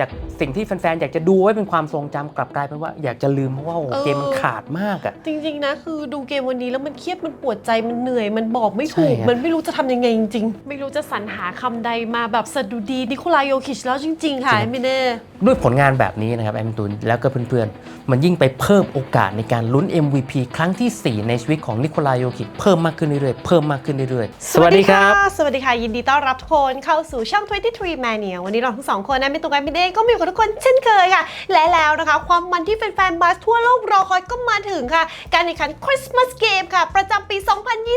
จากสิ่งที่แฟนๆ อยากจะดูไว้เป็นความทรงจำกลับกลายเป็นว่าอยากจะลืมเพราะว่าโอ้โหเออเกมมันขาดมากอะ จริงๆนะคือดูเกมวันนี้แล้วมันเครียดมันปวดใจมันเหนื่อย มันบอกไม่ถูก ใช่ครับ มันไม่รู้จะทำยังไงจริงๆ ไม่รู้จะสรรหาคำใดมาแบบสะดุดีนิโคลายโยคิชแล้วจริง ๆ ค่ะไม่แน่ ด้วยผลงานแบบนี้นะครับแอมตูนแล้วก็เพื่อนๆ มันยิ่งไปเพิ่มโอกาสในการลุ้น MVP ครั้งที่ 4 ในชีวิตของนิโคลายโยคิกเพิ่มมากขึ้นเรื่อยๆ เพิ่มมากขึ้นเรื่อยๆสวัสดีครับสวัสดีค่ะ ยินดีต้อนรับทุกคนเข้าสู่ช่อง 23 Mania วันนี้เราทั้งสองคนนะไม่ตรงกันไม่ได้ก็มาอยู่กับทุกคนเช่นเคยค่ะ และแล้วนะคะ ความมันที่แฟนๆบาสทั่วโลกรอคอยก็มาถึงค่ะ การแข่งขันคริสต์มาสเกมค่ะ ประจำปี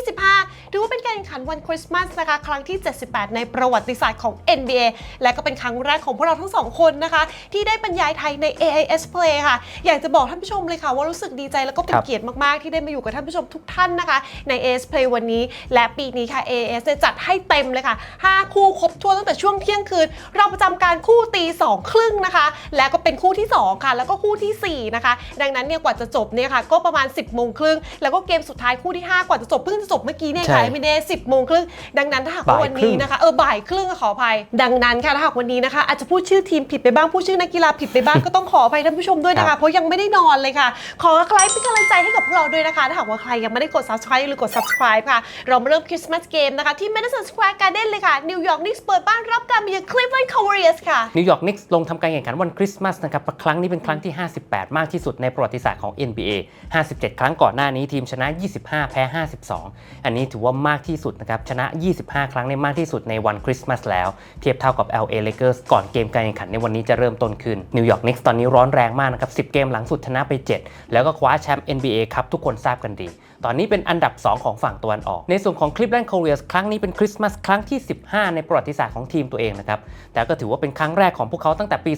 2025 ถือว่าเป็นการแข่งขันวันคริสต์มาสนะคะครั้งที่ 78 ในประวัติศาสตร์ของ NBA และก็เป็นครั้งแรกของพวกเราทั้งสองคนนะคะ ที่ได้บรรยายไทยใน AIS Play ค่ะ อยากจะบอกท่านผู้ชมเลยค่ะ ว่ารู้สึกดีใจแล้วก็เป็นครับเกียรติมากๆ ที่ได้มาอยู่กับท่านผู้ชมทุกท่านนะคะ ใน AS Play วันนี้ และปีนี้ค่ะ AS เนี่ยจัดให้เต็มเลยค่ะ 5 คู่ครบทั่วตั้งแต่ช่วงเที่ยงคืน เราประจำการคู่ตี 2ครึ่งนะคะ แล้วก็เป็นคู่ที่ 2 ค่ะ แล้วก็คู่ทีสี่ 4 นะคะ ดังนั้นเนี่ยกว่าจะจบเนี่ยค่ะ ก็ประมาณ 10บโมงครึ่งแล้วก็เกมสุดท้ายคู่ที่ 5 กว่าจะจบเพิ่งจะจบเมื่อกี้เนี่ยใช่ค่ะไม่ได้สิบโมงครึ่งดังนั้นถ้าหากว่าบ่ายวันครึ่นี้งนะคะเออบ่ายครึ่งขออภัย ดังนั้นค่ะถ้าหากวันนี้นะคะ อาจจะพูดชื่อทีมผิดไปบ้างพูดชื่อนักกีฬาผิดไปบ้างก็ต้องขออภัยท่านผู้ชมด้วยนะครัคะบเพราะยังไม่ได้นอนเลยค่ะ ขอใครเป็นกำลังใจให้กับพวกเราด้วยนะคะถ้าหากว่าใครยังไม่ได้กด subscribe หรือกด subscribe ค่ะ เรามาเริ่มคริสต์มาสเกมนะคะที่ Madison Square Garden เลยค่ะนิวยอร์กนิกส์เปิดบ้านรับการมาเยือน Cleveland Cavaliers ค่ะนิวยอร์กนิกส์ลงทำการแข่งขันวันคริสต์มาสนะครับครั้งนี้เป็นครั้งที่ 58 มากที่สุดในประวัติศาสตร์ของ NBA 57 ครั้งก่อนหน้านี้ทีมชนะ 25 แพ้ 52 อันนี้ถือว่ามากที่สุดนะครับชนะ 25 ครั้งในมากที่สุดในวันคริสต์มาสแล้ว เทียบเท่ากับ LA Lakers ก่อนเกมการแข่งขันในวันนี้จะเริ่มต้นขึ้นนิวยอร์กนิกส์ตอนนี้ร้อนแรงมากนะครับ10 เกมหลังสุดชนะไป 7 แล้วก็คว้าแชมป์ NBA ครับทุกคนทราบกันดี ตอนนี้เป็นอันดับ 2 ของฝั่งตะวันออก ในส่วนของคลิปแลนด์ a ค r เ e ียสครั้งนี้เป็นคริสต์มาสครั้งที่ 15 ในประวัติศาสตร์ของทีมตัวเองนะครับ แต่ก็ถือว่าเป็นครั้งแรกของพวกเขาตั้งแต่ปี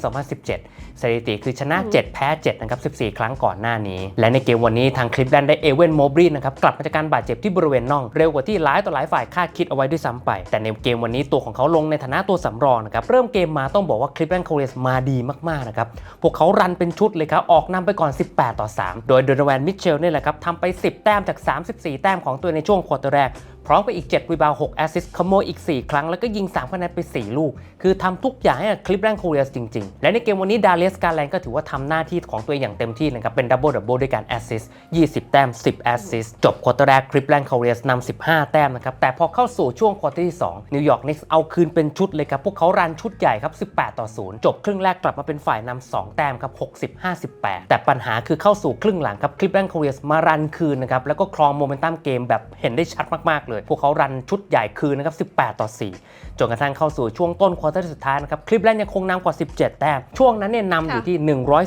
2017 สถิติคือชนะ 7 แพ้ 7 นะครับ 14 ครั้งก่อนหน้านี้ และในเกมวันนี้ทางคลิปแลนด์ได้เอเวนโมบรีนะครับ กลับมาจากการบาดเจ็บที่บริเวณน่อง เร็วกว่าที่หลายต่อหลายฝ่ายคาดคิดเอาไว้ด้วยซ้ำไป แต่ในเกมวันนี้ตัวของเขาลงในฐานะตัวสำรองนะครับ เริ่มเกมมาต้องบอกว่าคลิปแลนด์ a ค r เ e ียสมาดีมากๆนะครับ พวกเขารันเป็นชุดเลยครับ ออกนำไปก่อน 18 ต่อ 3 โดยโดนแวนมิเชลนี่แหละครับทำไป 10 แต้มจาก34 แต้มของตัวในช่วงควอเตอร์แรก พร้อมกับอีก 7 รีบาว6แอสซิสขโมยอีก 4 ครั้ง แล้วก็ยิง 3 คะแนนไป 4 ลูก คือทำทุกอย่างให้กับคลิปแลนด์โคเรียสจริง ๆ และในเกมวันนี้ดาเลสการแลนก็ถือว่าทำหน้าที่ของตัวเองอย่างเต็มที่นะครับ เป็นดับเบิลดับเบิลด้วยการแอสซิส20 แต้ม 10 แอสซิสจบควอเตอร์แรกคลิปแลนด์โคเรียสนำ15 แต้มนะครับ แต่พอเข้าสู่ช่วงควอเตอร์ที่ 2 นิวยอร์กนิกส์เอาคืนเป็นชุดเลยครับ พวกเขารันชุดใหญ่ครับ 18 ต่อ 0 จบครึ่งแรกกลับมาเป็นฝ่ายนำ2แต้มครับ 60 58 แต่ปัญหาคือเข้าสู่ครึ่งหลังครับคลิปแลนด์โคเรียสมารันคืนนะครับแล้วก็ครองโมเมนตัมเกมแบบเห็นได้ชัดมากๆเลยพวกเขารันชุดใหญ่คืนนะครับ 18 ต่อ 4 จนกระทั่งเข้าสู่ช่วงต้นควอเตอร์สุดท้ายนะครับ คลิปแลนด์ยังคงนำกว่า 17 แต้ม ช่วงนั้นเนี่ยนำอยู่ที่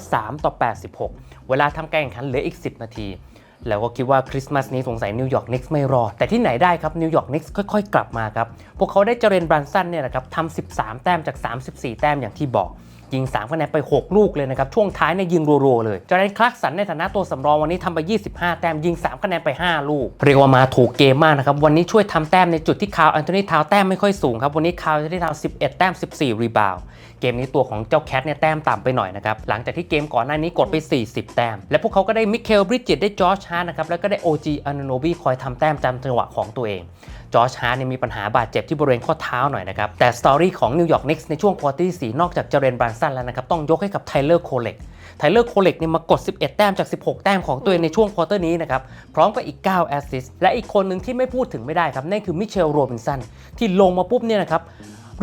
103 ต่อ 86 เวลาทำการแข่งขันเหลืออีก 10 นาทีแล้วก็คิดว่าคริสต์มาสนี้สงสัยนิวยอร์กนิกส์ไม่รอด แต่ที่ไหนได้ครับนิวยอร์กนิกส์ค่อยๆ กลับมาครับ พวกเขาได้เจเรนบรันสันเนี่ยนะครับทำ13 แต้มจาก 34 แต้มอย่างที่บอก ยิง3คะแนนไป 6 ลูกเลยนะครับ ช่วงท้ายเนี่ยยิงรัวๆเลยจอร์แดนคลักสันในฐานะตัวสำรองวันนี้ทำไป 25 แต้มยิง 3 คะแนนไป 5 ลูก เรียกว่ามาถูกเกมมากนะครับ วันนี้ช่วยทำแต้มในจุดที่คาวแอนโทนีทาวแต้มไม่ค่อยสูงครับ วันนี้คาวแอนโทนีทาว 11 แต้ม 14 รีบาวเกมนี้ตัวของเจ้าแคทเนี่ยแต้มต่ำไปหน่อยนะครับ หลังจากที่เกมก่อนหน้านี้กดไป 40 แต้ม และพวกเขาก็ได้มิเคลบริดเจตได้จอร์จฮาร์นะครับแล้วก็ได้โอจีอานูโนบีคอยทำแต้มจำจังหวะของตัวเอง จอร์จฮาร์ดเนี่ยมีปัญหาบาดเจ็บที่บริเวณข้อเท้าหน่อยนะครับ แต่สตอรี่ของนิวยอร์กนิกส์ในช่วงควอเตอร์ที่4นอกจากเจเรนบรันสันแล้วนะครับ ต้องยกให้กับไทเลอร์โคเล็กไทเลอร์โคเล็กเนี่ยมากด 11 แต้มจาก 16 แต้มของตัวเองในช่วงควอเตอร์นี้นะครับ พร้อมกับอีก 9 แอสซิสต์และอีกคนหนึ่งที่ไม่พูดถึงไม่ได้ครับนั่นคือมิเชลโรบินสันที่ลงมาปุ๊บเนี่ยนะครับ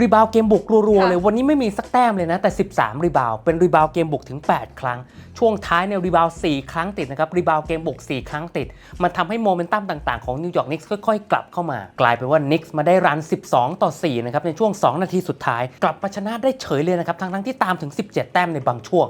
รีบาวด์เกมบุกรัวๆค่ะเลยวันนี้ไม่มีสักแต้มเลยนะ แต่ 13 รีบาวด์เป็นรีบาวด์เกมบุกถึง 8 ครั้ง ช่วงท้ายเนี่ยรีบาวด์4ครั้งติดนะครับรีบาวด์เกมบุก 4 ครั้งติด มันทำให้โมเมนตัมต่างๆของนิวยอร์กนิกส์ค่อยๆ กลับเข้ามา กลายเป็นว่านิกส์มาได้รัน 12 ต่อ 4 นะครับ ในช่วง 2 นาทีสุดท้าย กลับมาชนะได้เฉยเลยนะครับทั้งๆที่ตามถึง 17 แต้มในบางช่วง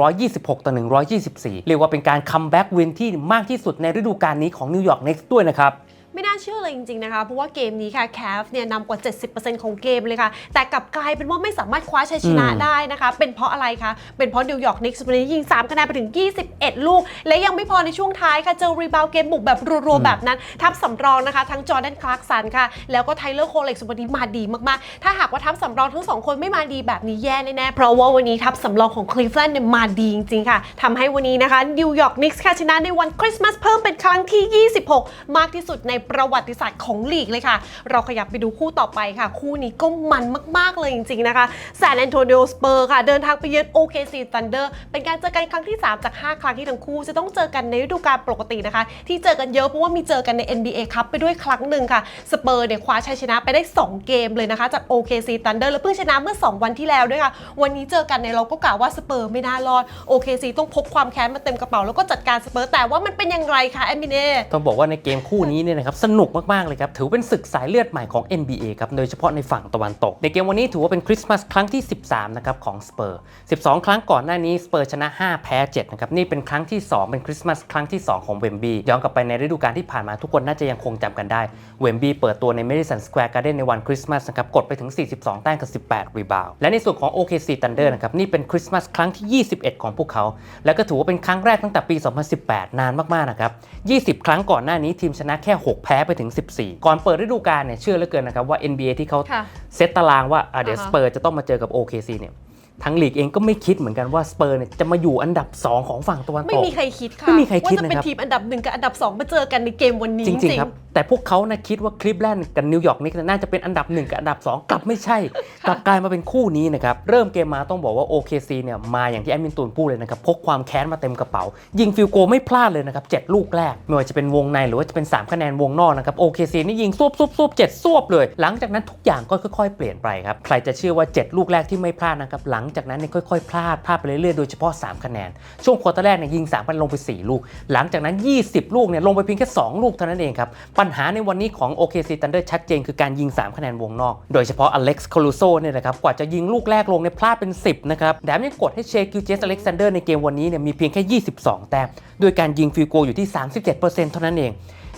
126 ต่อ 124 เรียกว่าเป็นการคัมแบ็กวินที่มากที่สุดในฤดูกาลนี้ของนิวยอร์กนิกส์ด้วยนะครับ ไม่น่าเชื่อเลยจริงๆนะคะ เพราะว่าเกมนี้ค่ะแคฟเนี่ยนำกว่า 70%ของเกมเลยค่ะ แต่กลับกลายเป็นว่าไม่สามารถคว้าชัยชนะอืมได้นะคะ เป็นเพราะอะไรคะ เป็นเพราะนิวยอร์กนิกส์วันนี้ยิง 3 คะแนนไปถึง 21 ลูก และยังไม่พอในช่วงท้ายค่ะ เจอรีบาวด์เกมบุกแบบรัวๆแบบนั้น ทัพสำรองนะคะ ทั้งจอร์แดนคลาร์กสันค่ะ แล้วก็ไทเลอร์โคเล็กซ์วันนี้มาดีมากๆ ถ้าหากว่าทัพสำรองทั้งสองคนไม่มาดีแบบนี้แย่แน่ๆเพราะว่าวันนี้ทัพสำรองของคลีฟแลนด์เนี่ยมาดีจริงๆค่ะทำให้วันนี้นะคะนิวยอร์กนิกส์ค่ะชนะในวันคริสต์มาสเพิ่มเป็นครั้งที่ 26 มากที่สุดในประวัติศาสตร์ของลีกเลยค่ะ เราขยับไปดูคู่ต่อไปค่ะ คู่นี้ก็มันมาก ๆ เลยจริง ๆ นะคะแซนแอนโทนิโอสเปอร์ค่ะ เดินทางไปเยือน OKC Thunder เป็นการเจอกันครั้งที่ 3 จาก 5 ครั้งที่ทั้งคู่ จะต้องเจอกันในฤดูกาลปกตินะคะ ที่เจอกันเยอะเพราะว่ามีเจอกันใน NBA ครับไปด้วยครั้งหนึ่งค่ะสเปอร์เนี่ยคว้าชัยชนะไปได้ 2 เกมเลยนะคะ จาก OKC Thunder แล้วเพิ่งชนะเมื่อ 2 วันที่แล้วด้วยค่ะ วันนี้เจอกันเนี่ยเราก็กล่าวว่าสเปอร์ไม่น่ารอด OKC ต้องพกความแค้นมาเต็มกระเป๋าแล้วก็จัดการสเปอร์แต่ว่ามันเป็นย่างไรคะแอมมิเน่ต้องบอกว่าในเกมคู่นี้เนี่ยนะครับสนุกมากๆเลยครับถือเป็นศึกสายเลือดใหม่ของ NBA ครับโดยเฉพาะในฝั่งตะวันตก ในเกมวันนี้ถือว่าเป็นคริสต์มาสครั้งที่ 13นะครับของสเปอร์ 12 ครั้งก่อนหน้านี้สเปอร์ชนะ 5 แพ้ 7 นะครับนี่เป็นครั้งที่ 2 เป็นคริสต์มาสครั้งที่ 2 ของเวมบีย้อนกลับไปในฤดูกาลที่ผ่านมาทุกคนน่าจะยังคงจำกันได้เวมบีเปิดตัวใน Madison Square Garden ในวันคริสต์มาสนะครับกดไปถึง 42 แต้มกับ 18 รีบาวด์และในส่วนของ OKC Thunder นะครับนี่เป็นคริสต์มาสครั้งที่ 21 ของพวกเขา แล้วก็ถือว่าเป็นครั้งแรกตั้งแต่ปี 2018 นานมากๆนะครับ20 ครั้งก่อนหน้านี้ทีมชนะแค่ 6แพ้ไปถึง 14 ก่อนเปิดฤดูกาลเนี่ยเชื่อเหลือเกินนะครับว่า NBA ที่เขาค่ะเซตตารางว่าอะเดี๋ยวอ่าสฮะเปอร์จะต้องมาเจอกับ OKC เนี่ย ทั้งลีกเองก็ไม่คิดเหมือนกันว่าสเปอร์เนี่ยจะมาอยู่อันดับ 2 ของฝั่งตะวันตไม่กมีใครคิดค่ะ ไม่มีใครคิดว่าจะเป็นนะครับ ทีมอันดับหนึ่งกับอันดับสองมาเจอกันในเกมวันนี้จจริริงงๆครับ แต่พวกเขานะคิดว่าคลิปแลนด์กับนิวยอร์กนิกน่าจะเป็นอันดับ 1 กับอันดับ 2 กลับไม่ใช่ กลับกลายมาเป็นคู่นี้นะครับ เริ่มเกมมาต้องบอกว่า OKC เนี่ยมาอย่างที่แอดมินตูนพูดเลยนะครับ พกความแค้นมาเต็มกระเป๋า ยิงฟิลโกไม่พลาดเลยนะครับ 7 ลูกแรก ไม่ว่าจะเป็นวงในหรือว่าจะเป็น 3 คะแนนวงนอกนะครับ OKC นี่ยิงซวบซวบซวบเจ็ดซวบเลย หลังจากนั้นทุกอย่างก็ค่อย ๆ เปลี่ยนไปครับใครจะเชื่อว่า 7 ลูกแรกที่ไม่พลาดนะครับหลังจากนั้นเนี่ยค่อยๆ พลาดพลาดไปเรื่อยๆ โดยเฉพาะ 3 คะแนน ช่วงควอเตอร์แรกเนี่ยยิง3มันลงไป 4 ลูก หลังจากนั้น 20 ลูกเนี่ยลงไปเพียงแค่ 2 ลูกเท่านั้นเองครับ ปัญหาในวันนี้ของ OKC Thunder ชัดเจนคือการยิง 3 คะแนนวงนอก โดยเฉพาะอเล็กซ์คารูโซเนี่ยนะครับกว่าจะยิงลูกแรกลงเนี่ยพลาดเป็น 10 นะครับแถมยังกดให้เชคิวเจสอเล็กซานเดอร์ในเกมวันนี้เนี่ยมีเพียงแค่ 22 แต้มโดยการยิงฟิลโกอยู่ที่ 37%เท่านั้นเอง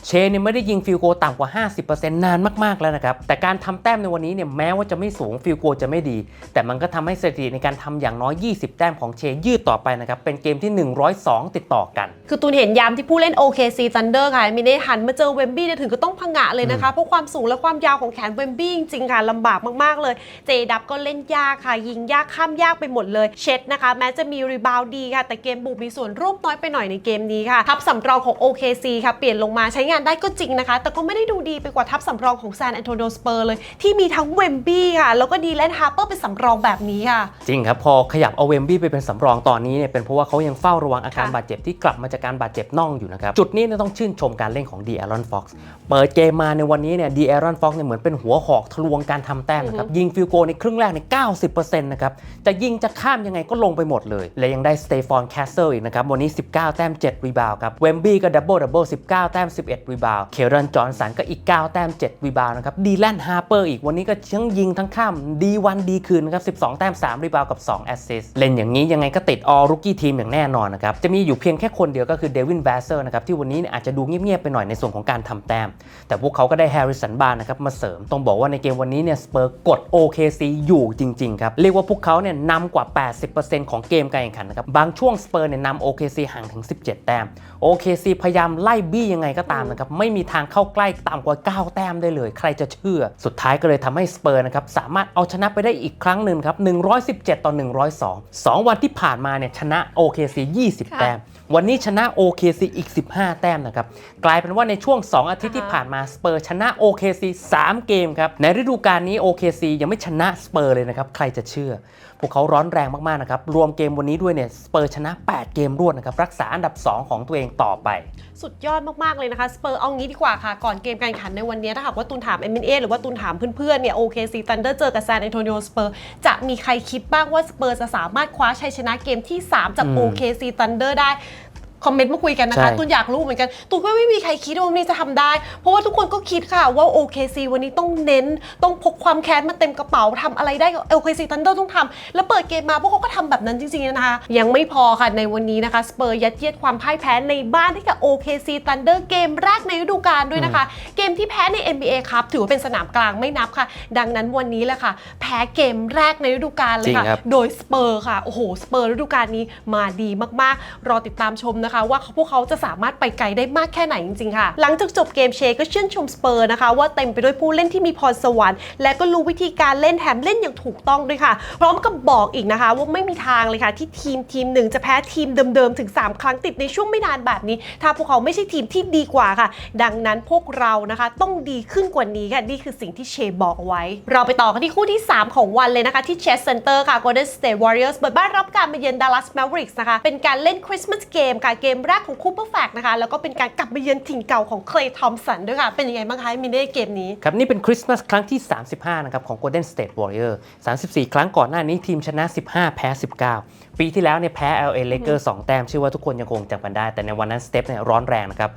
เชเนี่ยไม่ได้ยิงฟิลโกต่ำกว่า 50%นานมากๆแล้วนะครับ แต่การทำแต้มในวันนี้เนี่ยแม้ว่าจะไม่สูงฟิลโกจะไม่ดี แต่มันก็ทำให้สถิติในการทำอย่างน้อย 20 แต้มของเชยืดต่อไปนะครับ เป็นเกมที่ 102 ติดต่อกัน คือตูนเห็นยามที่ผู้เล่น OKC Thunder ค่ะมินเน่หันมาเจอเวมบี้เนี่ยถึงก็ต้องพังงะเลยนะคะ เพราะความสูงและความยาวของแขนเวมบี้จริงๆค่ะลำบากมากๆเลย เจดับก็เล่นยากค่ะ ยิงยากข้ามยากไปหมดเลย เช็ดนะคะ แม้จะมีรีบาวด์ดีค่ะแต่เกมบุกมีส่วนร่วมน้อยไปหน่อยในเกมนี้ค่ะทัพสำรองของ OKC ค่ะเปลี่ยนลงมาใช้งานได้ก็จริงนะคะ แต่ก็ไม่ได้ดูดีไปกว่าทัพสำรองของแซนแอนโทนิโอสเปอร์เลย ที่มีทั้งเวมบี้ค่ะ แล้วก็ดีแลนฮาร์เปอร์เป็นสำรองแบบนี้ค่ะ จริงครับ พอขยับเอาเวมบี้ไปเป็นสำรองตอนนี้เนี่ยเป็นเพราะว่าเขายังเฝ้าระวังอาการค่ะบาดเจ็บที่กลับมาจากการบาดเจ็บน่องอยู่นะครับ จุดนี้เนี่ยต้องชื่นชมการเล่นของดีแอรอนฟ็อกซ์เปิดเกมมาในวันนี้เนี่ยดีแอรอนฟ็อกซ์เนี่ยเหมือนเป็นหัวหอกทะลวงการทำแต้มนะครับยิงฟิลโกในครึ่งแรกใน90%นะครับจะยิงจะข้ามยังไงก็ลงไปหมดเลย และยังได้สเตฟอนแคสเซิลอีกนะครับวันนี้ 19 แต้ม7รีบาวครับเวมบี้ก็ดับเบิลดับเบิล19 แต้ม11รีบาวเคเรนจอห์นสันก็อีก 9 แต้ม 7 รีบาวนะครับดีแลนฮาร์เปอร์อีกวันนี้ก็ทั้งยิงทั้งข้ามดีวันดีคืนนะครับ12 แต้ม 3 รีบาวกับ 2 แอสซิสเล่นอย่างนี้ยังไงก็ติดออรุกี้ทีมอย่างแน่นอนนะครับจะมีอยู่เพียงแค่คนเดียวก็คือเดวินแวสเซอร์นะครับที่วันนี้อาจจะดูเงียบๆไปหน่อยในส่วนของการทำแต้ม แต่พวกเขาก็ได้แฮร์ริสันบาร์นะครับมาเสริมต้องบอกว่าในเกมวันนี้เนี่ยสเปอร์กด OKC อยู่จริงๆครับเรียกว่าพวกเขาเนี่ยนำกว่า 80%ของเกมการแข่งขันนะครับบางช่วงสเปอร์เนี่ยนำ OKC ห่างถึง 17 แต้ม OKC พยายามไล่บี้ยังไงก็ตามนะครับไม่มีทางเข้าใกล้ต่ำกว่า 9 แต้มได้เลย ใครจะเชื่อ สุดท้ายก็เลยทำให้สเปอร์นะครับสามารถเอาชนะไปได้อีกครั้งหนึ่งครับ 117 ต่อ 102 2 วันที่ผ่านมาเนี่ยชนะ OKC 20ค่ะแต้มวันนี้ชนะ OKC อีก 15 แต้มนะครับ กลายเป็นว่าในช่วง 2 อาทิตย์ที่อ่าฮะผ่านมาสเปอร์ชนะ OKC 3 เกมครับ ในฤดูกาลนี้ OKC ยังไม่ชนะสเปอร์เลยนะครับ ใครจะเชื่อ พวกเขาร้อนแรงมากๆนะครับ รวมเกมวันนี้ด้วยเนี่ยสเปอร์ชนะ 8 เกมรวดนะครับ รักษาอันดับ 2 ของตัวเองต่อไป สุดยอดมาก ๆ เลยนะคะ สเปอร์เอางี้ดีกว่าค่ะ ก่อนเกมการแข่งขันในวันนี้ ถ้าหากว่าตูนถามเอ็มเอหรือว่าตูนถามเพื่อน ๆ เนี่ยโอเคซีตันเดอร์เจอกับซานแอนโทนิโอสเปอร์จะมีใครคิดบ้างว่าสเปอร์จะสามารถคว้าชัยชนะเกมที่ 3 จากโอเคซีตันเดอร์ได้ คอมเมนต์มาคุยกันนะคะใช่ตูนอยากรู้เหมือนกันตูนก็ไม่มีใครคิดว่าวันนี้จะทำได้ เพราะว่าทุกคนก็คิดค่ะว่า OKC วันนี้ต้องเน้น ต้องพกความแค้นมาเต็มกระเป๋าทำอะไรได้กับ OKC Thunder ต้องทำแล้วเปิดเกมมาพวกเขาก็ทำแบบนั้นจริงๆนะคะ ยังไม่พอค่ะในวันนี้นะคะสเปอร์ยัดเยียดความพ่ายแพ้ในบ้านให้กับ OKC Thunder เกมแรกในฤดูกาลด้วยนะคะ เกมที่แพ้ใน NBA ครับถือว่าเป็นสนามกลางไม่นับค่ะ ดังนั้นวันนี้แหละค่ะ แพ้เกมแรกในฤดูกาลเลยค่ะจริงครับ โดยสเปอร์ค่ะโอ้โหสเปอร์ฤดูกาลนี้มาดีมากๆ รอติดตามชมนะนะคะ ว่าพวกเขาจะสามารถไปไกลได้มากแค่ไหนจริงๆค่ะ หลังจากจบเกมเชก็ชื่นชมสเปอร์นะคะ ว่าเต็มไปด้วยผู้เล่นที่มีพรสวรรค์และก็รู้วิธีการเล่นแถมเล่นอย่างถูกต้องด้วยค่ะ พร้อมกับบอกอีกนะคะ ว่าไม่มีทางเลยค่ะ ที่ทีมทีมหนึ่งจะแพ้ทีมเดิมๆถึง 3 ครั้งติดในช่วงไม่นานแบบนี้ ถ้าพวกเขาไม่ใช่ทีมที่ดีกว่าค่ะ ดังนั้นพวกเรานะคะต้องดีขึ้นกว่านี้ค่ะนี่คือสิ่งที่เชบอกเอาไว้ เราไปต่อกันที่คู่ที่ 3 ของวันเลยนะคะที่ Chess Center ค่ะ Golden State Warriors เปิดบ้านรับการมาเยือน Dallas Mavericks นะคะเป็นการเล่น Christmas Game ค่ะเกมแรกของคูเปอร์แฟกนะคะ แล้วก็เป็นการกลับมาเยือนถิ่นเก่าของเคลย์ทอมสันด้วยค่ะ เป็นยังไงบ้างคะมินเน่เกมนี้ ครับ นี่เป็นคริสต์มาสครั้งที่ 35 นะครับ ของ Golden State Warrior 34 ครั้งก่อนหน้านี้ทีมชนะ 15 แพ้ 19 ปีที่แล้วเนี่ยแพ้ LA Lakers 2 แต้มเชื่อว่าทุกคนยังคงจำกันได้ แต่ในวันนั้นสเตปเนี่ยร้อนแรงนะครับ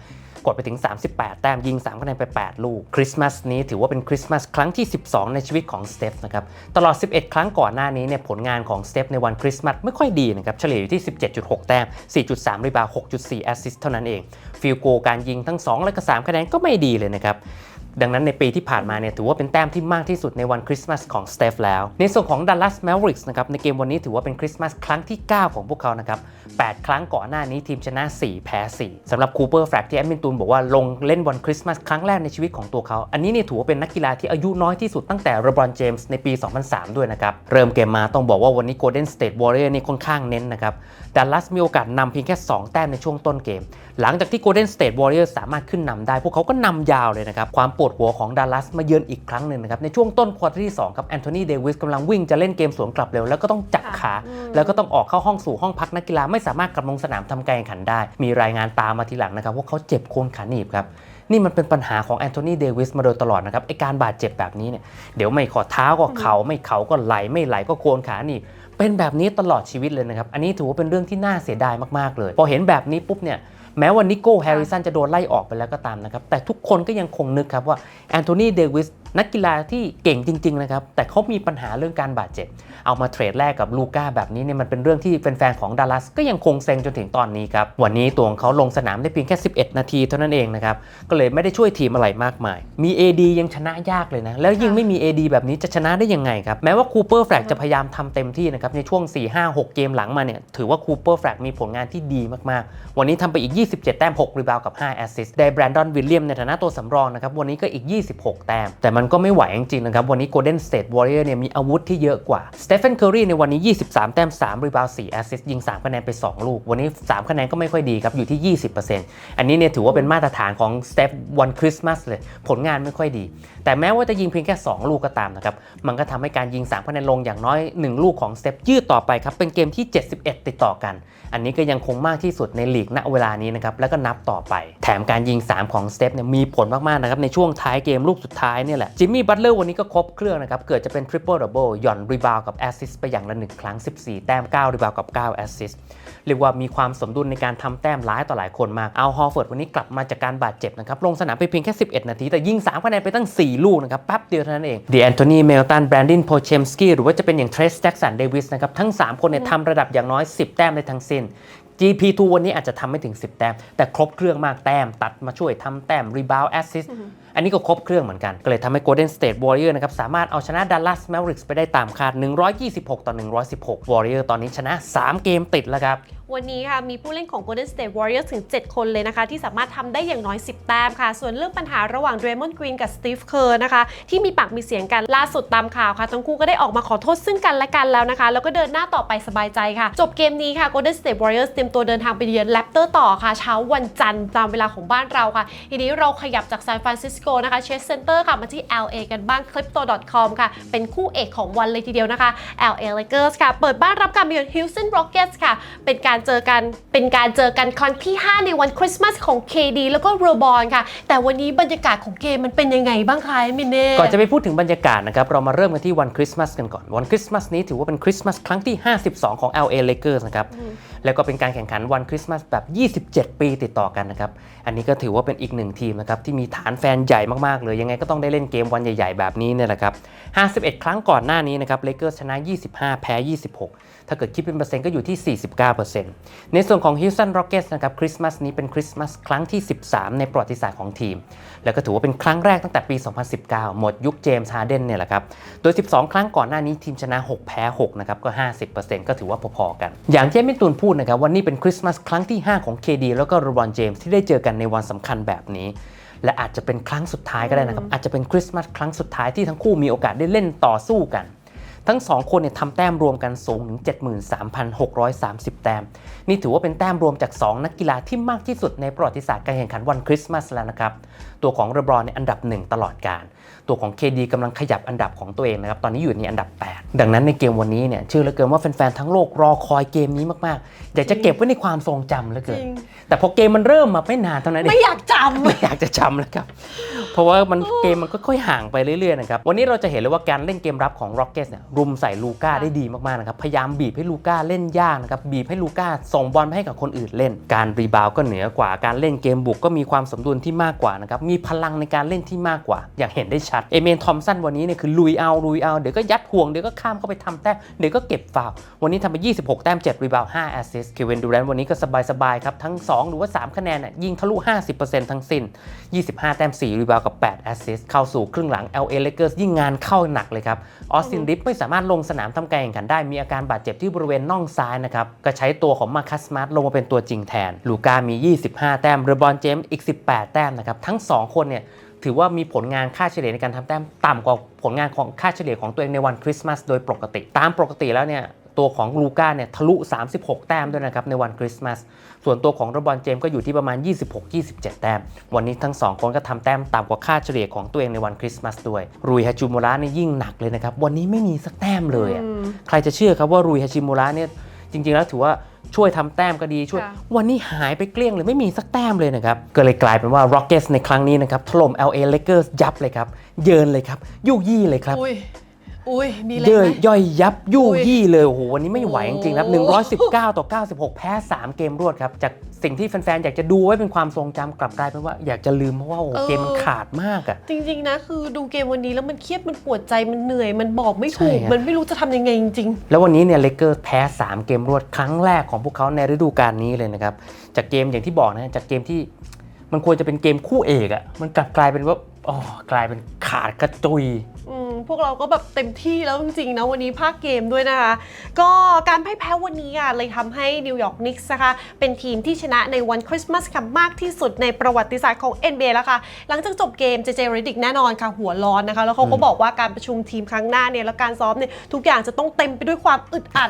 กดไปถึง 38 แต้มยิง3คะแนนไป 8 ลูกคริสต์มาสนี้ถือว่าเป็นคริสต์มาสครั้งที่ 12 ในชีวิตของสเตฟนะครับตลอด 11 ครั้งก่อนหน้านี้เนี่ยผลงานของสเตฟในวันคริสต์มาสไม่ค่อยดีนะครับเฉลี่ยอยู่ที่ 17.6 แต้ม 4.3 รีบาว 6.4 แอสซิสต์เท่านั้นเองฟิลโกการยิงทั้ง 2 และก็3คะแนนก็ไม่ดีเลยนะครับ ดังนั้นในปีที่ผ่านมาเนี่ยถือว่าเป็นแต้มที่มากที่สุดในวันคริสต์มาสของสเตฟแล้ว ในส่วนของ Dallas Mavericks นะครับในเกมวันนี้ถือว่าเป็นคริสต์มาสครั้งที่ 9 ของพวกเขานะครับ 8 ครั้งก่อนหน้านี้ทีมชนะ 4 แพ้ 4สำหรับคูเปอร์แฟลกที่แอดมินตูนบอกว่าลงเล่นวันคริสต์มาสครั้งแรกในชีวิตของตัวเขา อันนี้เนี่ยถือว่าเป็นนักกีฬาที่อายุน้อยที่สุดตั้งแต่เรบรอนเจมส์ในปี 2003 ด้วยนะครับเริ่มเกมมาต้องบอกว่าวันนี้ Golden State Warrior นี่ค่อนข้างเน้นนะครับดัลลัสมีโอกาสนำเพียงแค่ 2 แต้มในช่วงต้นเกม หลังจากที่ Golden State Warriors สามารถขึ้นนำได้ พวกเขาก็นำยาวเลยนะครับความปวดหัวของดัลลัสมาเยือนอีกครั้งหนึ่งนะครับในช่วงต้นควอเตอร์ที่2ครับแอนโทนีเดวิสกำลังวิ่งจะเล่นเกมสวนกลับเร็ว แล้วก็ต้องจับขา แล้วก็ต้องออกเข้าห้องสู่ห้องพักนักกีฬาไม่สามารถกลับลงสนามทำการแข่งขันได้ มีรายงานตามมาทีหลังนะครับว่าเขาเจ็บโคนขาหนีบครับนี่มันเป็นปัญหาของแอนโทนีเดวิสมาโดยตลอดนะครับไอการบาดเจ็บแบบนี้เนี่ยเดี๋ยวไม่ขอเท้าก็เขาไม่เขาก็ไหลไม่ไหลก็โคนขาหนีบเป็นแบบนี้ตลอดชีวิตเลยนะครับอันนี้ถือว่าเป็นเรื่องที่น่าเสียดายมากๆเลย พอเห็นแบบนี้ปุ๊บเนี่ย แม้ว่านิโก้แฮร์ริสันจะโดนไล่ออกไปแล้วก็ตามนะครับ แต่ทุกคนก็ยังคงนึกครับว่าแอนโทนีเดวิส นักกีฬาที่เก่งจริง ๆ นะครับ แต่เขามีปัญหาเรื่องการบาดเจ็บ เอามาเทรดแลกกับลูก้าแบบนี้เนี่ยมันเป็นเรื่องที่แฟนๆของดัลลัสก็ยังคงเซ็งจนถึงตอนนี้ครับ วันนี้ตัวของเขาลงสนามได้เพียงแค่ 11 นาทีเท่านั้นเองนะครับ ก็เลยไม่ได้ช่วยทีมอะไรมากมาย มี AD ยังชนะยากเลยนะ แล้วยิ่งไม่มี AD แบบนี้จะชนะได้ยังไงครับ แม้ว่าคูเปอร์แฟลกจะพยายามทำเต็มที่นะครับในช่วง 4-5-6 เกมหลังมาเนี่ยถือว่าคูเปอร์แฟลกมีผลงานที่ดีมากๆ วันนี้ทำไปอีก 27 แต้ม 6 รีบาวกับ 5 แอสซิสต์ได้แบรนดอนวิลเลียมในฐานะตัวสำรองนะครับวันนี้ก็อีก 26 แต้มแต่มัันก็ไม่ไหวจริงๆนะครับ วันนี้ Golden State Warrior เนี่ยมีอาวุธที่เยอะกว่าสเตฟ h นเคอรีในวันนี้ 23 แต้ม 3 รีบาว4แอสซิสต์ยิง 3 คะแนนไป 2 ลูก วันนี้ 3 คะแนนก็ไม่ค่อยดีครับ อยู่ที่ 20%อันนี้เนี่ยถือว่าเป็นมาตรฐานของสเตฟวันคริสต์มาสเลย ผลงานไม่ค่อยดี แต่แม้ว่าจะยิงเพียงแค่ 2 ลูกก็ตามนะครับ มันก็ทำให้การยิง 3 คะแนนลงอย่างน้อย 1 ลูกของสเตฟยืดต่อไปครับ เป็นเกมที่ 71 ติดต่อกัน อันนี้ก็ยังคงมากที่สุดในลีกณเวลานี้นะครับ แล้วก็นับต่อไป แถมการยิง 3 ของสเตฟเนี่ยมีผลมากๆนะครับในช่วงท้ายเกมลูกสุดท้ายเนี่ยแหละจิมมี่บัตเลอร์วันนี้ก็ครบเครื่องนะครับ เกิดจะเป็นทริปเปิลดับเบิลหย่อนรีบาวกับแอสซิสต์ไปอย่างละ 1 ครั้ง 14 แต้ม 9 รีบาวกับ 9 แอสซิสต์เรียกว่ามีความสมดุลในการทำแต้มร้ายต่อหลายคนมาก เอาฮอร์เฟิร์ดวันนี้กลับมาจากการบาดเจ็บนะครับ ลงสนามไปเพียงแค่ 11 นาที แต่ยิง3คะแนนไปตั้ง 4 ลูกนะครับแป๊บเดียวเท่านั้นเองดีแอนโทนีเมลตันแบรนดินโพเชมสกี้หรือว่าจะเป็นอย่างเทรสแจ็กสันเดวิสนะครับทั้ง 3 คนเนี่ยทำระดับอย่างน้อย 10 แต้มในทั้งสิ้น GP2 วันนี้อาจจะทำไม่ถึง 10 แต้ม แต่ครบเครื่องมากแต้ม ตัดมาช่วยทำแต้มรีบาวแอสซิสอันนี้ก็ครบเครื่องเหมือนกัน ก็เลยทำให้ Golden State Warrior นะครับสามารถเอาชนะ Dallas Mavericks ไปได้ตามคาด 126 ต่อ 116 Warrior ตอนนี้ชนะ 3 เกมติดแล้วครับวันนี้ค่ะมีผู้เล่นของ Golden State Warriors ถึง 7 คนเลยนะคะ ที่สามารถทำได้อย่างน้อย 10 แต้มค่ะ ส่วนเรื่องปัญหาระหว่าง Draymond Green กับ Steve Kerr นะคะ ที่มีปากมีเสียงกันล่าสุดตามข่าวค่ะ ทั้งคู่ก็ได้ออกมาขอโทษซึ่งกันและกันแล้วนะคะ แล้วก็เดินหน้าต่อไปสบายใจค่ะ จบเกมนี้ค่ะ Golden State Warriors เตรียมตัวเดินทางไปเยือน Raptor ต่อค่ะ เช้าวันจันทร์ตามเวลาของบ้านเราค่ะทีนี้เราขยับจากซานฟรานซิสโกนะคะ Chase Center ค่ะมาที่ LA กันบ้าง Crypto.com ค่ะ เป็นคู่เอกของวันเลยทีเดียวนะคะ LA Lakers ค่ะ เปิดบ้านรับการมาเยือน Houston Rockets ค่ะ เป็นการเจอกันเป็นการเจอกันครั้งที่ 5 ในวันคริสต์มาสของ KD แล้วก็โรบอนค่ะ แต่วันนี้บรรยากาศของเกมมันเป็นยังไงบ้างคะมินเน่ก่อนจะไปพูดถึงบรรยากาศนะครับ เรามาเริ่มกันที่วันคริสต์มาสกันก่อน วันคริสต์มาสนี้ถือว่าเป็นคริสต์มาสครั้งที่ 52 ของ LA Lakers นะครับ แล้วก็เป็นการแข่งขันวันคริสต์มาสแบบ 27 ปีติดต่อกันนะครับ อันนี้ก็ถือว่าเป็นอีกหนึ่งทีมนะครับที่มีฐานแฟนใหญ่มากๆ เลย ยังไงก็ต้องได้เล่นเกมวันใหญ่ ๆ แบบนี้เนี่ยแหละครับ 51 ครั้งก่อนหน้านี้นะครับ Lakers ชนะ 25 แพ้ 26 ถ้าเกิดคิดเป็นเปอร์เซ็นต์ก็อยู่ที่ 49%ในส่วนของ Houston Rockets นะครับคริสต์มาสนี้เป็นคริสต์มาสครั้งที่ 13 ในประวัติศาสตร์ของทีมแล้วก็ถือว่าเป็นครั้งแรกตั้งแต่ปี 2019 หมดยุคเจมส์ฮาร์เดนเนี่ยแหละครับ โดย 12 ครั้งก่อนหน้านี้ทีมชนะ 6 แพ้ 6 นะครับ ก็ 50%ก็ถือว่าพอๆกัน อย่างที่มิตูนพูดนะครับว่านี่เป็นคริสต์มาสครั้งที่ 5 ของ KD แล้วก็โรบอนเจมส์ที่ได้เจอกันในวันสำคัญแบบนี้และอาจจะเป็นครั้งสุดท้ายก็ได้นะครับ อาจจะเป็นคริสต์มาสครั้งสุดท้ายที่ทั้งคู่มีโอกาสได้เล่นต่อสู้กัน ทั้ง 2 คนเนี่ยทำแต้มรวมกันสูงถึง 73,630 แต้มนี่ถือว่าเป็นแต้มรวมจาก 2 นักกีฬาที่มากที่สุดในประวัติศาสตร์การแข่งขันวันคริสต์มาสแล้วนะครับ ตัวของเรบรอนในยอันดับ 1 ตลอดการ ตัวของ KD กำลังขยับอันดับของตัวเองนะครับ ตอนนี้อยู่ในอันดับ 8 ดังนั้นในเกมวันนี้เนี่ยเชื่อเหลือเกินว่าแฟนๆทั้งโลกรอคอยเกมนี้มากๆ อยากจะเก็บไว้ในความทรงจำเหลือเกินจริงแต่พอเกมมันเริ่มมาไม่นานเท่านั้นเอง ไม่อยากจำไม่อยากจะจำแล้วครับ เพราะว่ามันเกมมันก็ค่อยห่างไปเรื่อยๆนะครับ วันนี้เราจะเห็นเลยว่าการเล่นเกมรับของ Rockets เนี่ยรุมใส่ลูก้าได้ดีมากๆนะครับ พยายามบีบให้ลูก้าเล่นยากนะครับ บีบให้ลูก้าส่งบอลไปให้กับคนอื่นเล่น การรีบาวก็เหนือกว่าการเล่นเกมบุกก็มีความสมดุลที่มากกว่านะครับมีพลังในการเล่นที่มากกว่า อย่างเห็นได้ชัดเอเมนทอมสันวันนี้เนี่ยคือลุยเอาลุยเอาเดี๋ยวก็ยัดห่วงเดี๋ยวก็ข้ามเข้าไปทำแต้มเดี๋ยวก็เก็บฟาววันนี้ทำไป 26 แต้ม7รีบาว5แอสซิสต์เควินดูแรนวันนี้ก็สบายๆครับทั้ง 2 หรือว่า 3 คะแนนน่ะยิงทะลุ 50%ทั้งสิ้น 25 แต้ม4รีบาวกับ8แอสซิสต์เข้าสู่ครึ่งหลัง LA Lakers ยิ่งงานเข้าหนักเลยครับออสตินริฟไม่สามารถลงสนามทำการแข่งขันได้มีอาการบาดเจ็บที่บริเวณน่องซ้ายนะครับก็ใช้ตัวของมาคัสมาร์ตลงมาเป็นตัวจริงแทน ลูกามี 25 แต้มเรบอนเจมส์อีก 18 แต้มนะครับ ทั้ง 2 คนเนี่ยถือว่ามีผลงานค่าเฉลี่ยในการทำแต้มต่ำกว่าผลงานของค่าเฉลี่ยของตัวเองในวันคริสต์มาสโดยปกติ ตามปกติแล้วเนี่ยตัวของลูก้าเนี่ยทะลุ 36 แต้มด้วยนะครับในวันคริสต์มาส ส่วนตัวของเรบอนเจมส์ก็อยู่ที่ประมาณ 26-27 แต้ม วันนี้ทั้ง 2 คนก็ทำแต้มต่ำกว่าค่าเฉลี่ยของตัวเองในวันคริสต์มาสด้วย รุยฮาจิโมระเนี่ยยิ่งหนักเลยนะครับ วันนี้ไม่มีสักแต้มเลยอะใครจะเชื่อครับว่ารุยฮาจิโมระเนี่ย จริง ๆ แล้วถือว่าช่วยทำแต้มก็ดีช่วยค่ะวันนี้หายไปเกลี้ยงเลยไม่มีสักแต้มเลยนะครับ ก็เลยกลายเป็นว่า Rockets ในครั้งนี้นะครับถล่ม LA Lakers ยับเลยครับ เยินเลยครับ ยุยี่เลยครับ อุ้ยอุ้ยมีอะไรเย่ยไหม ย่อยยับยู่อุ้ยยี่เลย โอ้โห วันนี้ไม่ไหวจริงๆครับ โอ้ 119 ต่อ 96 แพ้ 3 เกมรวดครับ จากสิ่งที่แฟนๆ อยากจะดูไว้เป็นความทรงจำกลับกลายเป็นว่าอยากจะลืมเพราะว่าโอ้โหเกมมันขาดมากอะ จริงๆนะ คือดูเกมวันนี้แล้วมันเครียดมันปวดใจมันเหนื่อยมันบอกไม่ถูก ใช่ครับ มันไม่รู้จะทำยังไงจริง แล้ววันนี้เนี่ยเลเกอร์แพ้ 3 เกมรวดครั้งแรกของพวกเขาในฤดูกาลนี้เลยนะครับ จากเกมอย่างที่บอกนะ จากเกมที่มันควรจะเป็นเกมคู่เอกอะมันกลับกลายเป็นว่าอ๋อกลายเป็นขาดกระจุยอืม พวกเราก็แบบเต็มที่แล้วจริงๆนะวันนี้ภาคเกมด้วยนะคะ ก็การพ่ายแพ้วันนี้อะเลยทำให้นิวยอร์กนิกส์นะคะ เป็นทีมที่ชนะในวันคริสต์มาสค่ะมากที่สุดในประวัติศาสตร์ของ NBA แล้วค่ะ หลังจากจบเกมเจเจริดิกแน่นอนค่ะหัวร้อนนะคะ แล้วเขาก็บอกว่าการประชุมทีมครั้งหน้าเนี่ยแล้วการซ้อมเนี่ยทุกอย่างจะต้องเต็มไปด้วยความอึดอัด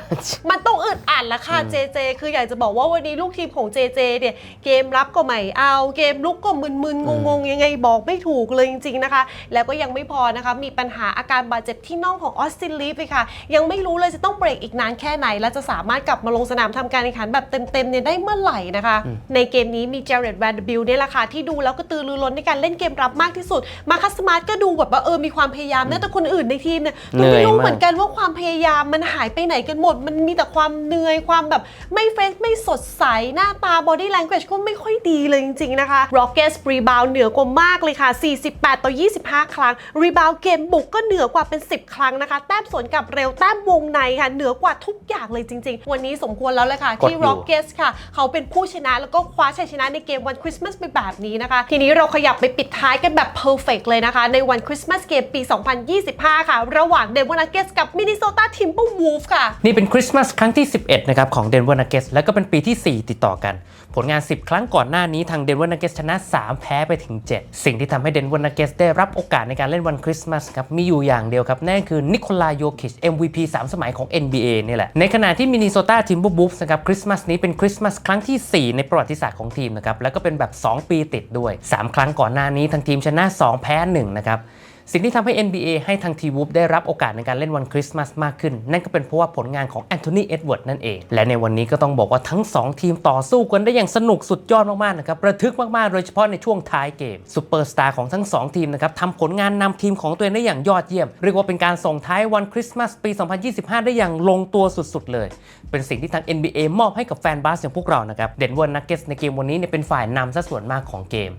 มันต้องอึดอัดละค่ะเจเจคืออยากจะบอกว่าวันนี้ลูกทีมของเจเจเนี่ยเกมรับก็ไม่เอาเกมลุกก็มึนๆงงๆยังไงบอกไม่ถูกเลยจริงๆนะคะ แล้วก็ยังไม่พอนะคะมีปัญหาอาการบาดเจ็บที่น่องของออสตินลีฟเลยค่ะ ยังไม่รู้เลยจะต้องเบรกอีกนานแค่ไหน และจะสามารถกลับมาลงสนามทำการแข่งขันแบบเต็มๆเนี่ยได้เมื่อไหร่นะคะ ในเกมนี้มีเจเรดแวนเดบิลเนี่ยแหละค่ะที่ดูแล้วก็ตือรือร้นในการเล่นเกมรับมากที่สุด มาคัสมาร์ทก็ดูแบบว่าเออมีความพยายามนะแต่คนอื่นในทีมเนี่ยก็ไม่รู้เหนื่อยมากเหมือนกันว่าความพยายามมันหายไปไหนกันหมด มันมีแต่ความเหนื่อยความแบบไม่เฟรชไม่สดใสหน้าตา body language ก็ไม่ค่อยดีเลยจริงๆนะคะ Rockets rebound เหนือกว่ามากเลยค่ะ 48 ต่อ 25 ครั้ง rebound เกมบุกก็เหนือกว่าเป็น 10 ครั้งนะคะ แต้มสวนกลับเร็วแต้มวงในค่ะ เหนือกว่าทุกอย่างเลยจริง ๆ วันนี้สมควรแล้วเลยค่ะกดที่อยู่ Rockets ค่ะ เขาเป็นผู้ชนะแล้วก็คว้าชัยชนะในเกมวันคริสต์มาสไปแบบนี้นะคะ ทีนี้เราขยับไปปิดท้ายกันแบบ perfect เลยนะคะ ในวันคริสต์มาสเกมปี 2025 ค่ะ ระหว่างเดนเวอร์นักเกสกับมินนิโซตาทิมเบอร์วูฟค่ะ นี่เป็นคริสต์มาสครั้งที่ 11 นะครับของ Denver Nuggets และก็เป็นปีที่ 4 ติดต่อกัน ผลงาน 10 ครั้งก่อนหน้านี้ทาง Denver Nuggets ชนะ 3 แพ้ไปถึง 7 สิ่งที่ทำให้ Denver Nuggets ได้รับโอกาสในการเล่นวันคริสต์มาสครับ มีอยู่อย่างเดียวครับ นั่นคือนิโคลาโยคิช MVP 3 สมัยของ NBA นี่แหละ ในขณะที่มินนิโซตาทิมเบอร์บูฟส์นะครับคริสต์มาสนี้เป็นคริสต์มาสครั้งที่ 4 ในประวัติศาสตร์ของทีมนะครับแล้วก็เป็นแบบ 2 ปีติดด้วย 3 ครั้งก่อนหน้านี้ทางทีมชนะ 2 แพ้1นะครับ สิ่งที่ทำให้ NBA ให้ทางทีวูฟได้รับโอกาสในการเล่นวันคริสต์มาสมากขึ้น นั่นก็เป็นเพราะว่าผลงานของแอนโทนีเอ็ดเวิร์ดนั่นเอง และในวันนี้ก็ต้องบอกว่าทั้ง 2 ทีมต่อสู้กันได้อย่างสนุกสุดยอดมากๆนะครับระทึกมากๆ โดยเฉพาะในช่วงท้ายเกมซูเปอร์สตาร์ของทั้ง 2 ทีมนะครับทำผลงานนำทีมของตัวเองได้อย่างยอดเยี่ยม เรียกว่าเป็นการส่งท้ายวันคริสต์มาสปี 2025 ได้อย่างลงตัวสุดๆ เลย เป็นสิ่งที่ทาง NBA มอบให้กับแฟนบาสอย่างพวกเรานะครับเดนเวอร์นักเก็ตในเกมวันนี้เนี่ยเป็นฝ่ายนำซะส่วนมากของเกม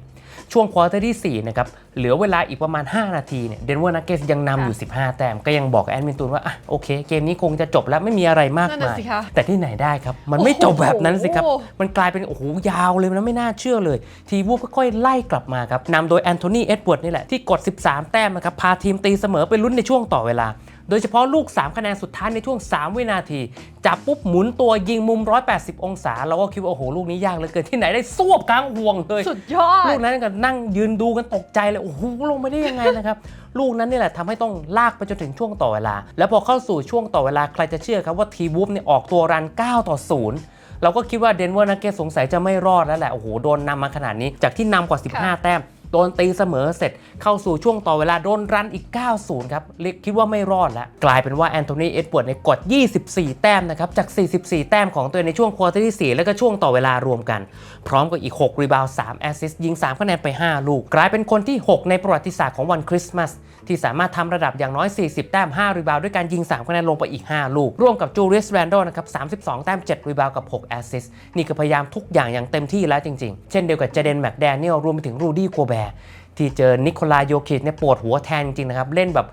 ช่วงควอเตอร์ที่ 4 นะครับ เหลือเวลาอีกประมาณ 5 นาทีเนี่ยเดนเวอร์นักเกสยังนำอยู่ 15 แต้ม ก็ยังบอกกับแอดมินตูนว่า อะ โอเค เกมนี้คงจะจบแล้วไม่มีอะไรมากนั่นมาน่ะยสิคะแต่ที่ไหนได้ครับ มันไม่จบแบบนั้นสิครับโอ้โหมันกลายเป็น โอ้โห ยาวเลยนะไม่น่าเชื่อเลย ทีวูฟก็ค่อยไล่กลับมาครับนำโดยแอนโทนีเอ็ดเวิร์ดนี่แหละที่กด 13 แต้มนะครับพาทีมตีเสมอไปลุ้นในช่วงต่อเวลาโดยเฉพาะลูก 3 คะแนนสุดท้ายในช่วง 3 วินาที จับปุ๊บหมุนตัวยิงมุม 180 องศา เราก็คิดว่า โอ้โห ลูกนี้ยากเหลือเกินที่ไหนได้ซวบกลางห่วงเลย สุดยอด ลูกนั้นก็นั่งยืนดูกันตกใจเลย โอ้โห ลงไปได้ยังไงนะครับ ลูกนั้นนี่แหละทำให้ต้องลากไปจนถึงช่วงต่อเวลา แล้วพอเข้าสู่ช่วงต่อเวลาใครจะเชื่อครับว่าทีวูฟเนี่ยออกตัวรัน 9 ต่อ 0เราก็คิดว่าเดนเวอร์นักเก็ตสงสัยจะไม่รอดแล้วแหละ โอ้โห โดนนำมาขนาดนี้ จากที่นำกว่า 15 แต้ม โดนตีเสมอเสร็จเข้าสู่ช่วงต่อเวลาโดนรันอีก 90 ครับเรียกคิดว่าไม่รอดแล้ว กลายเป็นว่าแอนโทนีเอ็ดเวิร์ดในกด 24 แต้มนะครับจาก 44 แต้มของตัวเองในช่วงควอเตอร์ที่ 4 แล้วก็ช่วงต่อเวลารวมกัน พร้อมกับอีก 6 รีบาวด์3แอสซิสต์ยิง 3 คะแนนไป 5 ลูก กลายเป็นคนที่ 6 ในประวัติศาสตร์ของวันคริสต์มาสที่สามารถทำระดับอย่างน้อย 40 แต้ม 5 รีบาวด์ด้วยการยิง 3 คะแนนลงไปอีก 5 ลูก ร่วมกับจูเลียสแรนดอลนะครับ 32 แต้ม 7 รีบาวด์กับ 6 แอสซิสต์นี่คือพยายามทุกอย่างอย่างเต็มที่แล้วจริง ๆ เช่นเดียวกับเจเดนแมคแดเนียลรวมไปถึงรูดี้โกแบร์ที่เจอนิโคลาโยคิชเนี่ยปวดหัวแทนจริงๆนะครับเล่นแบบ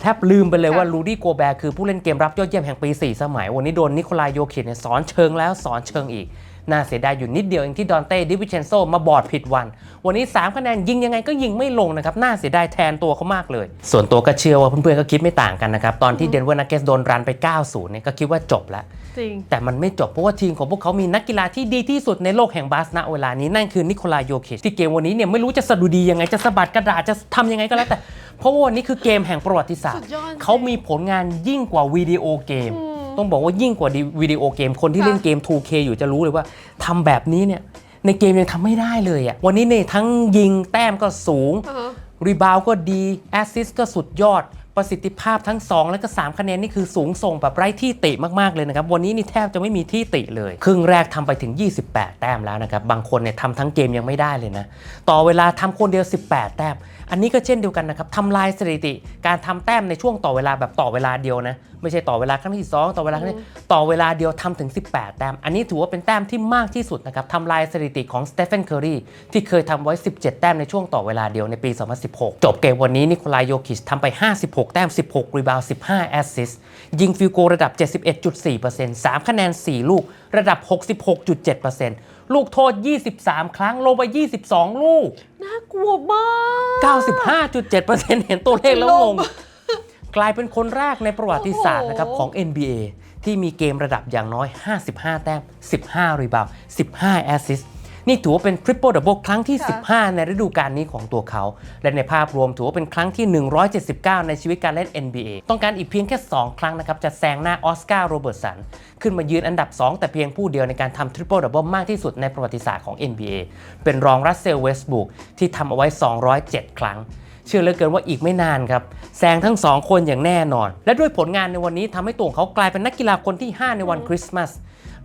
แทบลืมไปเลยว่าค่ะลูดี้โกแบร์คือผู้เล่นเกมรับยอดเยี่ยมแห่งปี 4 สมัย วันนี้โดนนิโคลายโยคิดเนี่ยสอนเชิงแล้วสอนเชิงอีก น่าเสียดายอยู่นิดเดียวเองที่ดอนเต้ดิวิเชนโซมาบอดผิดวัน วันนี้ 3 คะแนนยิงยังไงก็ยิงไม่ลงนะครับ น่าเสียดายแทนตัวเขามากเลย ส่วนตัวก็เชื่อว่าเพื่อนๆก็คิดไม่ต่างกันนะครับ ตอนที่เดนเวอร์นักเกสโดนรันไป 90เนี่ยก็คิดว่าจบแล้ว จริง แต่มันไม่จบเพราะว่าทีมของพวกเขามีนักกีฬาที่ดีที่สุดในโลกแห่งบาสณเวลานี้นั่นคือนิโคลาโยคิชที่เกมวันนี้เนี่ยไม่รู้จะสะดุดียังไงจะสะบัดกระดาษจะทำยังไงก็แล้วแต่เพราะว่าวันนี้คือเกมแห่งประวัติศาสตสุร์ดยอดจริงเขามีผลงานยิ่งกว่าวิดีโอเกม ต้องบอกว่ายิ่งกว่าวิดีโอเกม คนที่ค่ะเล่นเกม 2K อยู่จะรู้เลยว่าทำแบบนี้เนี่ยในเกมยังทำไม่ได้เลยอะวันนี้เนี่ยทั้งยิงแต้มก็สูงอ่าฮะรีบาวก็ดีแอสซิสก็สุดยอด ประสิทธิภาพทั้ง 2 และก็ 3 คะแนนนี่คือสูงส่งแบบไร้ที่ติมาก ๆ เลยนะครับ วันนี้นี่แทบจะไม่มีที่ติเลย ครึ่งแรกทำไปถึง 28 แต้มแล้วนะครับ บางคนเนี่ยทำทั้งเกมยังไม่ได้เลยนะ ต่อเวลาทำคนเดียว 18 แต้ม อันนี้ก็เช่นเดียวกันนะครับทำลายสถิติการทำแต้มในช่วงต่อเวลาแบบต่อเวลาเดียวนะไม่ใช่ต่อเวลาครั้งที่ 2 ต่อเวลาครั้งที่ต่อเวลาเดียวทำถึง 18 แต้ม อันนี้ถือว่าเป็นแต้มที่มากที่สุดนะครับทำลายสถิติของสเตฟ a นเคอรีที่เคยทำไว้ 17 แต้มในช่วงต่อเวลาเดียวในปี 2016 จบเกมวันนี้นิโคลายโยคิชทำไป 56 แต้ม 16 รีบาวด์15 แอสซิสต์ยิงฟิลโกระดับ 71.4% 3 คะแนน 4 ลูก ระดับ 66.7%ลูกโทษ 23 ครั้งลงไป 22 ลูก น่ากลัวมาก 95.7%เห็นตัวเลขแล้วงง กลายเป็นคนแรกในประวัติศาสตร์นะครับโอ้โหของ NBA ที่มีเกมระดับอย่างน้อย 55 แต้ม 15 รีบาวด์15 แอสซิสต์นี่ถือว่าเป็นทริปเปิลดับเบิลครั้งที่ 15 ในฤดูกาลนี้ของตัวเขา และในภาพรวมถือว่าเป็นครั้งที่ 179 ในชีวิตการเล่น NBA ต้องการอีกเพียงแค่ 2 ครั้งนะครับ จะแซงหน้าออสการ์โรเบิร์ตสัน ขึ้นมายืนอันดับ 2 แต่เพียงผู้เดียวในการทำทริปเปิลดับเบิลมากที่สุดในประวัติศาสตร์ของ NBA เป็นรองรัสเซลเวสต์บุกที่ทำเอาไว้ 207 ครั้ง เชื่อเหลือเกินว่าอีกไม่นานครับแซงทั้งสองคนอย่างแน่นอน และด้วยผลงานในวันนี้ทำให้ตัวของเขากลายเป็นนักกีฬาคนที่ 5 ในวันคริสต์มาส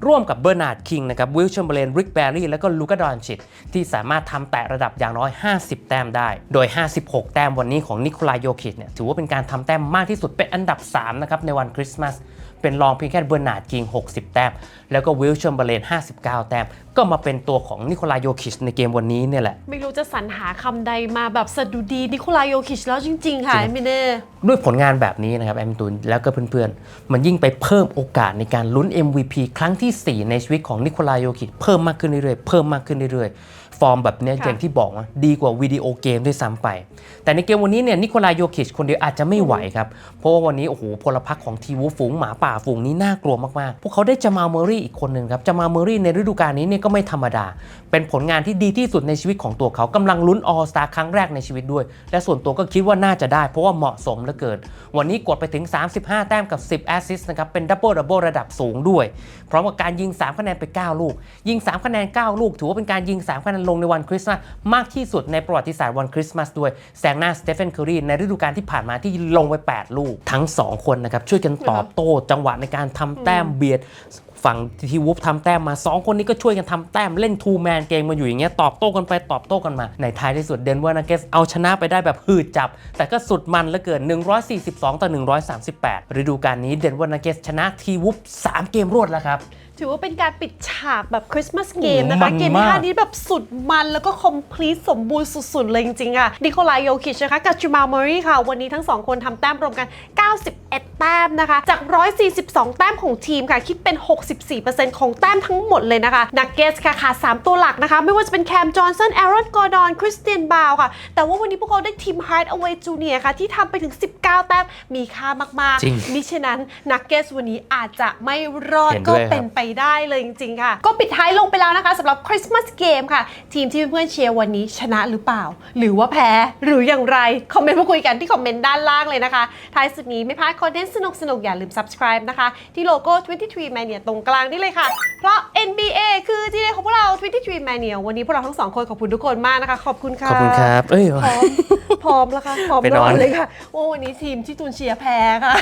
ร่วมกับเบอร์นาร์ดคิงนะครับวิลชัมเบรนริกแบร์รี่และก็ลูกาดอนชิต ที่สามารถทำแตะระดับอย่างน้อย 50 แต้มได้ โดย 56 แต้มวันนี้ของนิโคลายโยคิชเนี่ยถือว่าเป็นการทำแต้มมากที่สุดเป็นอันดับ 3 นะครับในวันคริสต์มาส เป็นรองเพียงแค่เบอร์นาร์ดคิง 60 แต้ม แล้วก็วิลชัมเบรน59 แต้ม ก็มาเป็นตัวของนิโคลายโยคิชในเกมวันนี้เนี่ยแหละ ไม่รู้จะสรรหาคำใดมาแบบสะดุดีนิโคลายโยคิชแล้วจริง ๆ ค่ะจริงไม่แน่ด้วยผลงานแบบนี้นะครับแอมตูนแล้วก็เพื่อนๆ มันยิ่งไปเพิ่มโอกาสในการลุ้น MVP ครั้งที่ 4 ในชีวิตของนิโคลายโยคิชเพิ่มมากขึ้นเรื่อยๆเพิ่มมากขึ้นเรื่อยๆ ฟอร์มแบบเนี้ยค่ะอย่างที่บอกว่าดีกว่าวิดีโอเกมด้วยซ้ำไป แต่ในเกมวันนี้เนี่ยนิโคลายโยคิชคนเดียวอาจจะไม่ไหวครับ เพราะว่าวันนี้ โอ้โห พลพรรคของทีวูฝูงหมาป่าฝูงนี้น่ากลัวมากๆ พวกเขาได้จามาเมอรี่อีกคนหนึ่งครับจามาเมอรี่ในฤดูกาลนี้เนี่ยก็ไม่ธรรมดา เป็นผลงานที่ดีที่สุดในชีวิตของตัวเขากำลังลุ้นออสตาครั้งแรกในชีวิตด้วย และส่วนตัวก็คิดว่าน่าจะได้ เพราะว่าเหมาะสมเหลือเกิน วันนี้กดไปถึง 35 แต้มกับ 10 แอสซิสต์นะครับ เป็นดับเบิลดับเบิลระดับสูงด้วย พร้อมกับการยิง 3 คะแนนไป 9 ลูก ยิง 3 คะแนน 9 ลูก ถือว่าเป็นการยิง 3 คะแนนลงในวันคริสต์มาสมากที่สุดในประวัติศาสตร์วันคริสต์มาสด้วยแซงหน้าสเตฟ a นเคอรีในฤดูกาลที่ผ่านมาที่ลงไป 8 ลูกทั้ง 2 คนนะครับช่วยกันตอบโต้จังหวะในการทำแต้มเบียด ฝั่งทีวูฟทำแต้มมา 2 คนนี้ก็ช่วยกันทำแต้มเล่นทูแมนเกมมาอยู่อย่างเงี้ยตอบโต้กันไปตอบโต้กันมา ในท้ายที่สุดเดนเวอร์นักเกสเอาชนะไปได้แบบหืดจับ แต่ก็สุดมันเหลือเกิน 142 ต่อ 138 ฤดูกาลนี้เดนเวอร์นักเกสชนะทีวูฟ3 เกมรวดแล้วครับ ถือว่าเป็นการปิดฉากแบบคริสต์มาสเกมโอ้นะมัคะนเกมที่มากห้านี้แบบสุดมันแล้วก็คอมพลีทสมบูรณ์สุด ๆ เลยจริงๆค่ะนิโคลายโยคิชนะคะกับจูมาลมอรีค่ะ วันนี้ทั้ง 2 คนทำแต้มรวมกัน 91 แต้มนะคะ จาก 142 แต้มของทีมค่ะ คิดเป็น 64%ของแต้มทั้งหมดเลยนะคะนักเกสค่ะขาด3ตัวหลักนะคะ ไม่ว่าจะเป็นแคมจอห์นสันแอรอนกอร์ดอนคริสเตียนบาวค่ะ แต่ว่าวันนี้พวกเขาได้ทีมฮาร์ดเอาไว้จูเนียค่ะที่ทำไปถึง 19 แต้มมีค่ามากจริงๆมิฉะนั้นนักเกสวันนี้อาจจะไม่รอดเห็นด้ก็วยครับเป็นไปได้เลยจริงๆค่ะ ก็ปิดท้ายลงไปแล้วนะคะสำหรับคริสต์มาสเกมค่ะ ทีมที่เพื่อนๆเชียร์วันนี้ชนะหรือเปล่า หรือว่าแพ้หรืออย่างไร คอมเมนต์มาคุยกันที่คอมเมนต์ด้านล่างเลยนะคะ ท้ายสุดนี้ไม่พลาดคอนเทนต์สนุกๆอย่าลืม subscribe นะคะ ที่โลโก้ 23 Mania ตรงกลางนี่เลยค่ะ เพราะ NBA คือที่เดของพวกเรา 23 Mania วันนี้พวกเราทั้งสองคนขอบคุณทุกคนมากนะคะ ขอบคุณค่ะขอบคุณครับ เอ้ย พร้อมพร้อมแล้วค่ะพร้อมไปนอนเลยค่ะว่าวันนี้ทีมที่ตูนเชียร์แพ้ค่ะ